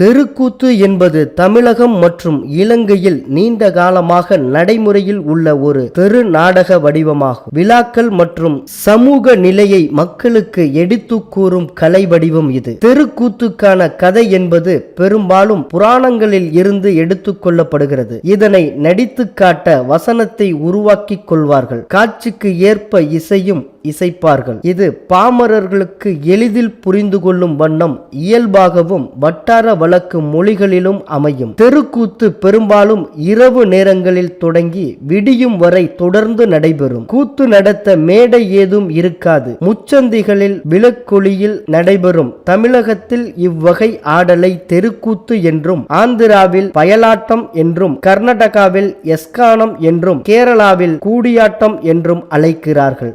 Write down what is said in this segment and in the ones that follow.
தெருக்கூத்து என்பது தமிழகம் மற்றும் இலங்கையில் நீண்ட காலமாக நடைமுறையில் உள்ள ஒரு தெரு நாடக வடிவமாகும். விழாக்கள் மற்றும் சமூக நிலையை மக்களுக்கு எடுத்து கூறும் கலை வடிவம் இது. தெருக்கூத்துக்கான கதை என்பது பெரும்பாலும் புராணங்களில் இருந்து எடுத்துக்கொள்ளப்படுகிறது இதனை நடித்து காட்ட வசனத்தை உருவாக்கிக் கொள்வார்கள். காட்சிக்கு ஏற்ப இசையும் இசைப்பார்கள். இது பாமரர்களுக்கு எளிதில் புரிந்து கொள்ளும் வண்ணம் இயல்பாகவும் வட்டார வழக்கு மொழிகளிலும் அமையும். தெருக்கூத்து பெரும்பாலும் இரவு நேரங்களில் தொடங்கி விடியும் வரை தொடர்ந்து நடைபெறும். கூத்து நடத்த மேடை ஏதும் இருக்காது. முச்சந்திகளில் விளக்கொளியில் நடைபெறும். தமிழகத்தில் இவ்வகை ஆடலை தெருக்கூத்து என்றும் ஆந்திராவில் பயலாட்டம் என்றும் கர்நாடகாவில் எஸ்கானம் என்றும் கேரளாவில் கூடியாட்டம் என்றும் அழைக்கிறார்கள்.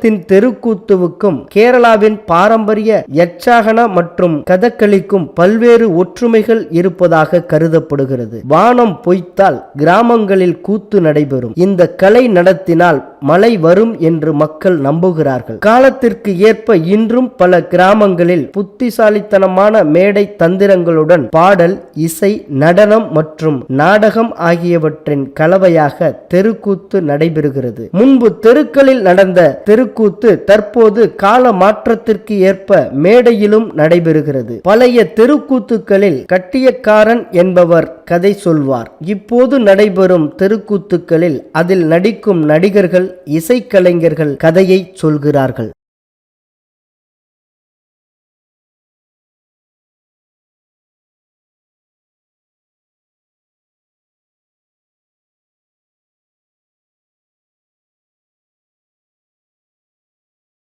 தமிழகத்தின் தெருக்கூத்துவுக்கும் கேரளாவின் பாரம்பரிய யட்சாகன மற்றும் கதகளிக்கும் பல்வேறு ஒற்றுமைகள் இருப்பதாக கருதப்படுகிறது. வானம் பொய்த்தால் கிராமங்களில் கூத்து நடைபெறும். இந்த கலை நடத்தினால் மழை வரும் என்று மக்கள் நம்புகிறார்கள். காலத்திற்கு ஏற்ப இன்றும் பல கிராமங்களில் புத்திசாலித்தனமான மேடை தந்திரங்களுடன் பாடல் இசை நடனம் மற்றும் நாடகம் ஆகியவற்றின் கலவையாக தெருக்கூத்து நடைபெறுகிறது. முன்பு தெருக்களில் நடந்த தெருக்கூத்து தற்போது கால மாற்றத்திற்கு ஏற்ப மேடையிலும் நடைபெறுகிறது. பழைய தெருக்கூத்துக்களில் கட்டியக்காரன் என்பவர் கதை சொல்வார். இப்போது நடைபெறும் தெருக்கூத்துக்களில் அதில் நடிக்கும் நடிகர்கள் இசைக்கலைஞர்கள் கதையை சொல்கிறார்கள்.